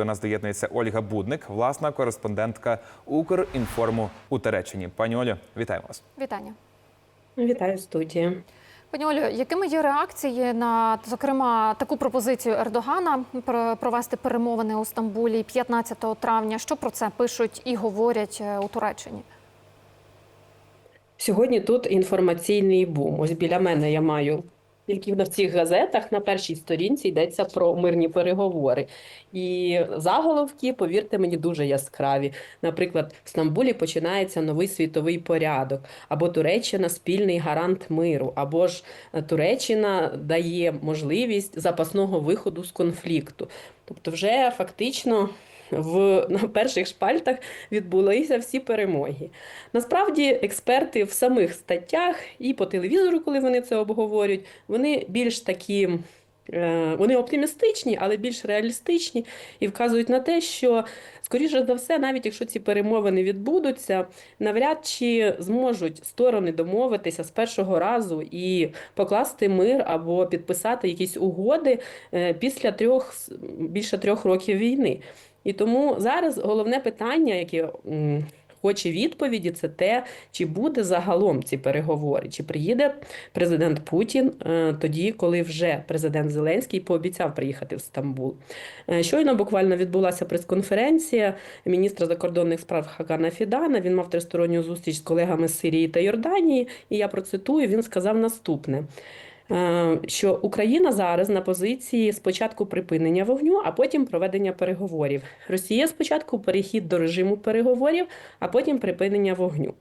До нас доєднується Ольга Будник, власна кореспондентка Укрінформу у Тереччині. Пані Олю, вітаємо вас. Вітання. Вітаю студія. Пані Олю, якими є реакції на зокрема таку пропозицію Ердогана про- провести перемовини у Стамбулі 15 травня? Що про це пишуть і говорять е, у Туреччині? Сьогодні тут інформаційний бум. Ось біля мене я маю тільки на цих газетах на першій сторінці йдеться про мирні переговори. І заголовки, повірте мені, дуже яскраві. Наприклад, в Стамбулі починається новий світовий порядок, або Туреччина спільний гарант миру, або ж е, Туреччина дає можливість запасного виходу з конфлікту. Тобто, вже фактично в на перших шпальтах відбулися всі перемоги. Насправді, експерти в самих статтях і по телевізору, коли вони це обговорюють, вони більш такі. е, Вони оптимістичні, але більш реалістичні і вказують на те, що, скоріше за все, навіть якщо ці перемовини відбудуться, навряд чи зможуть сторони домовитися з першого разу і покласти мир або підписати якісь угоди е, після трьох більше трьох років війни. І тому зараз головне питання, яке хоче відповіді, це те, чи буде загалом ці переговори, чи приїде президент Путін е, тоді, коли вже президент Зеленський пообіцяв приїхати в Стамбул. Е, Щойно буквально відбулася прес-конференція міністра закордонних справ Хагана Фідана. Він мав тристоронню зустріч з колегами з Сирії та Йорданії. І я процитую: він сказав наступне. Е, Що Україна зараз на позиції спочатку припинення вогню, а потім проведення переговорів. Росія спочатку перехід до режиму переговорів, а потім припинення вогню.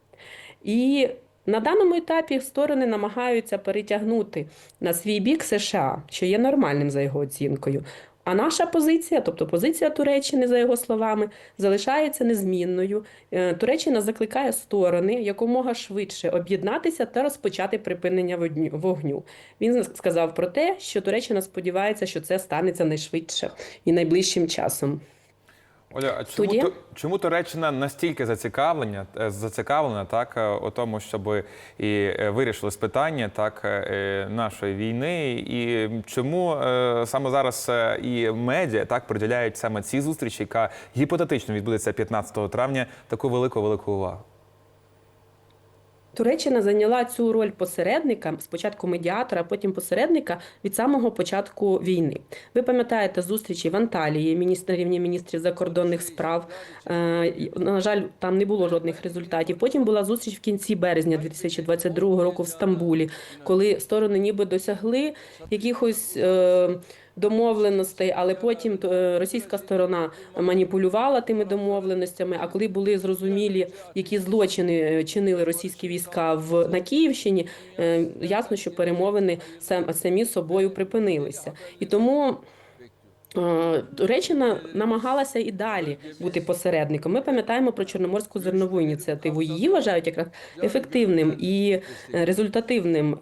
І на даному етапі сторони намагаються перетягнути на свій бік США, що є нормальним за його оцінкою. А наша позиція, тобто позиція Туреччини, за його словами, залишається незмінною. Е, Туреччина закликає сторони якомога швидше об'єднатися та розпочати припинення вогню. Він сказав про те, що Туреччина сподівається, що це станеться найшвидше і найближчим часом. Оля, а чому, Студія? Чому Туреччина настільки зацікавлена, е, зацікавлена так, е, у тому, щоб і вирішили вирішилось питання так, е, нашої війни? І чому е, саме зараз е, і медіа так приділяють саме цій зустрічі, яка гіпотетично відбудеться 15 травня, таку велику велику увагу? Туреччина зайняла цю роль посередника, спочатку медіатора, а потім посередника від самого початку війни. Ви пам'ятаєте зустрічі в Анталії, міністр на рівні міністрів закордонних справ. Е, На жаль, там не було жодних результатів. Потім була зустріч в кінці березня 2022 року в Стамбулі, коли сторони ніби досягли якихось. Домовленостей, але потім е, російська сторона маніпулювала тими домовленостями. А коли були зрозумілі, які злочини е, чинили російські війська в на Київщині, е, ясно, що перемовини самі собою припинилися, і тому. Туреччина намагалася і далі бути посередником. Ми пам'ятаємо про Чорноморську зернову ініціативу. Її вважають якраз ефективним і результативним.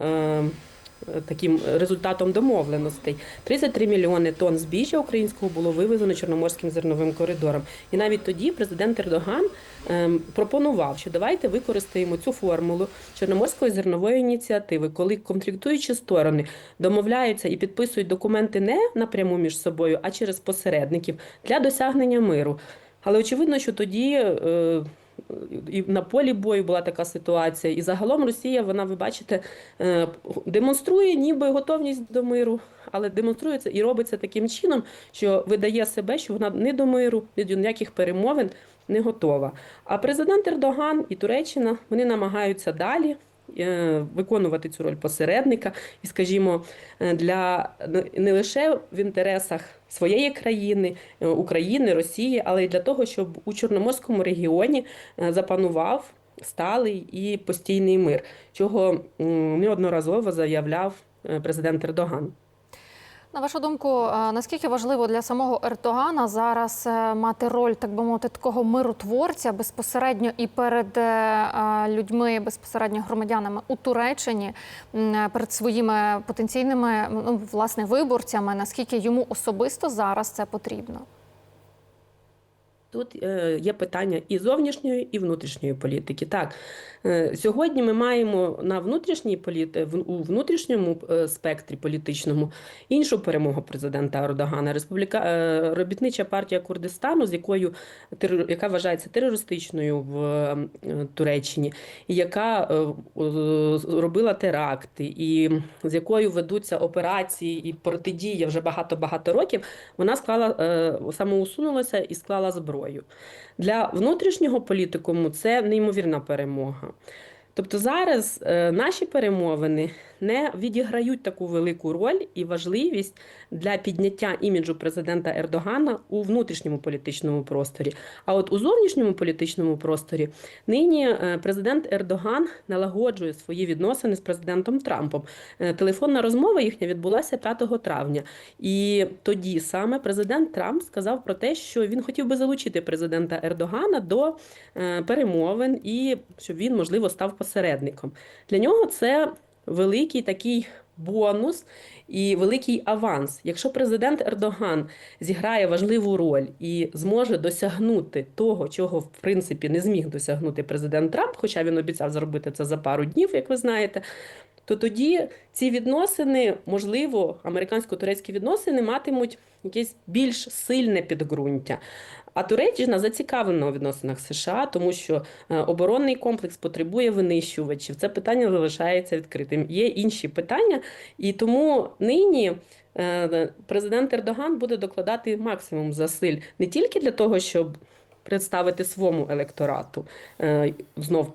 Е, Таким результатом домовленостей 33 мільйони тонн збіжжя українського було вивезено чорноморським зерновим коридором. І навіть тоді президент Ердоган ем, пропонував, що давайте використаємо цю формулу чорноморської зернової ініціативи, коли конфліктуючі сторони домовляються і підписують документи не напряму між собою, а через посередників для досягнення миру. Але очевидно, що тоді. І на полі бою була така ситуація. І загалом Росія, вона, ви бачите, е, демонструє ніби готовність до миру, але демонструє це і робиться таким чином, що видає себе, що вона не до миру, ні до ніяких перемовин не готова. А президент Ердоган і Туреччина вони намагаються далі. Е, Виконувати цю роль посередника, і, скажімо, е, для не лише в інтересах своєї країни, е, України, Росії, але й для того, щоб у Чорноморському регіоні запанував сталий і постійний мир, чого неодноразово заявляв президент Ердоган. На вашу думку, е, наскільки важливо для самого Ердогана зараз е, мати роль, так би мовити, такого миротворця безпосередньо і перед е, людьми, безпосередньо громадянами у Туреччині, перед своїми потенційними ну, власне виборцями? Наскільки йому особисто зараз це потрібно? Тут є питання і зовнішньої, і внутрішньої політики. Так, сьогодні ми маємо на внутрішній політи, у внутрішньому е, спектрі політичному іншу перемогу президента Ердогана. Республіка е, робітнича партія Курдистану, з якою яка вважається терористичною в е, Туреччині, яка е, е, робила теракти, і з якою ведуться операції і протидія вже багато багато років. Вона склала е, самоусунулася і склала зброю. Для внутрішнього політикуму це неймовірна перемога. Тобто зараз е, наші перемовини не відіграють таку велику роль і важливість для підняття іміджу президента Ердогана у внутрішньому політичному просторі. А от у зовнішньому політичному просторі нині е, президент Ердоган налагоджує свої відносини з президентом Трампом. Е, Телефонна розмова їхня відбулася 5 травня. І тоді саме президент Трамп сказав про те, що він хотів би залучити президента Ердогана до е, перемовин і щоб він, можливо, став посередником. Для нього це великий такий бонус і великий аванс. Якщо президент Ердоган зіграє важливу роль і зможе досягнути того, чого в принципі не зміг досягнути президент Трамп, хоча він обіцяв зробити це за пару днів, як ви знаєте. То тоді ці відносини, можливо, американсько-турецькі відносини матимуть якесь більш сильне підґрунтя. А Туреччина зацікавлена у відносинах США, тому що е, оборонний комплекс потребує винищувачів. Це питання залишається відкритим. Є інші питання, і тому нині. е, Президент Ердоган буде докладати максимум зусиль не тільки для того, щоб представити своєму електорату е, знов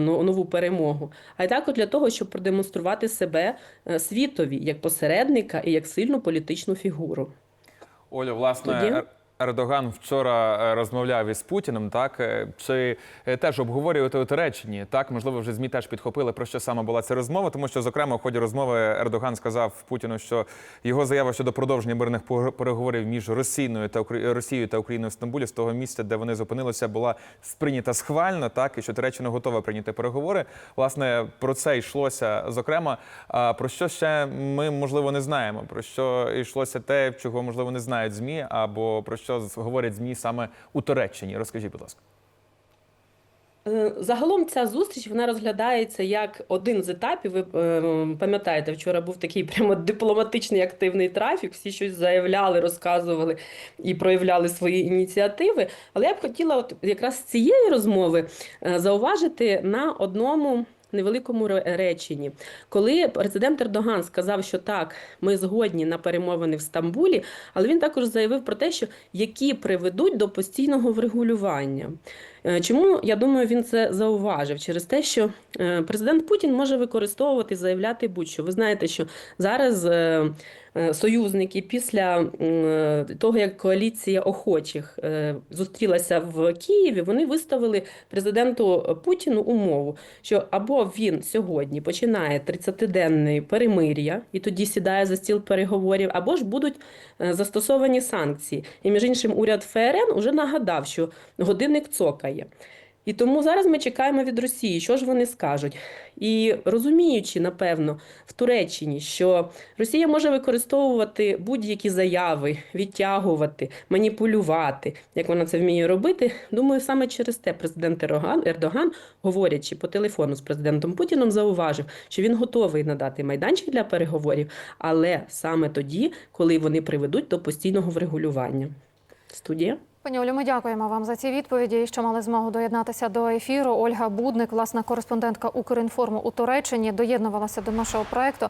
нову перемогу, а й також для того, щоб продемонструвати себе світові як посередника і як сильну політичну фігуру. Олю, власне, Тоді? Ер- Ердоган вчора е, розмовляв із Путіним. Так Е, чи е, теж обговорювати у Туреччині? Так, можливо, вже змі теж підхопили про що саме була ця розмова, тому що, зокрема, в ході розмови Ердоган сказав Путіну, що його заява щодо продовження мирних переговорів між Росією та Росією та Україною в Стамбулі з того місця, де вони зупинилися, була сприйнята схвально, так і що Туреччина готова прийняти переговори. Власне, про це йшлося зокрема. А про що ще ми можливо не знаємо? Про що йшлося те, чого можливо не знають змі, або про що з- говорять змі саме у Туреччині? Розкажіть, будь ласка. Е, Загалом ця зустріч вона розглядається як один з етапів. Ви е, пам'ятаєте, вчора був такий прямо дипломатичний активний трафік. Всі щось заявляли, розказували і проявляли свої ініціативи. Але я б хотіла, от якраз з цієї розмови е, зауважити на одному. Невеликому реченні, коли президент Ердоган сказав, що так, ми згодні на перемовини в Стамбулі, але він також заявив про те, що які приведуть до постійного врегулювання. Е, Чому я думаю, він це зауважив? Через те, що е, президент Путін може використовувати, заявляти будь-що. Ви знаєте, що зараз е, союзники після того, як коаліція охочих зустрілася в Києві, вони виставили президенту Путіну умову, що або він сьогодні починає 30-денне перемир'я і тоді сідає за стіл переговорів, або ж будуть застосовані санкції. І між іншим, уряд ФРН уже нагадав, що годинник цокає. І тому зараз ми чекаємо від Росії, що ж вони скажуть. І розуміючи, напевно, в Туреччині, що Росія може використовувати будь-які заяви, відтягувати, маніпулювати, як вона це вміє робити. Думаю, саме через те президент Ердоган, говорячи по телефону з президентом Путіном, зауважив, що він готовий надати майданчик для переговорів, але саме тоді, коли вони приведуть до постійного врегулювання. Студія. Пані Олю, ми дякуємо вам за ці відповіді, що мали змогу доєднатися до ефіру. Ольга Будник, власна кореспондентка Укрінформу у Туреччині, доєднувалася до нашого проекту.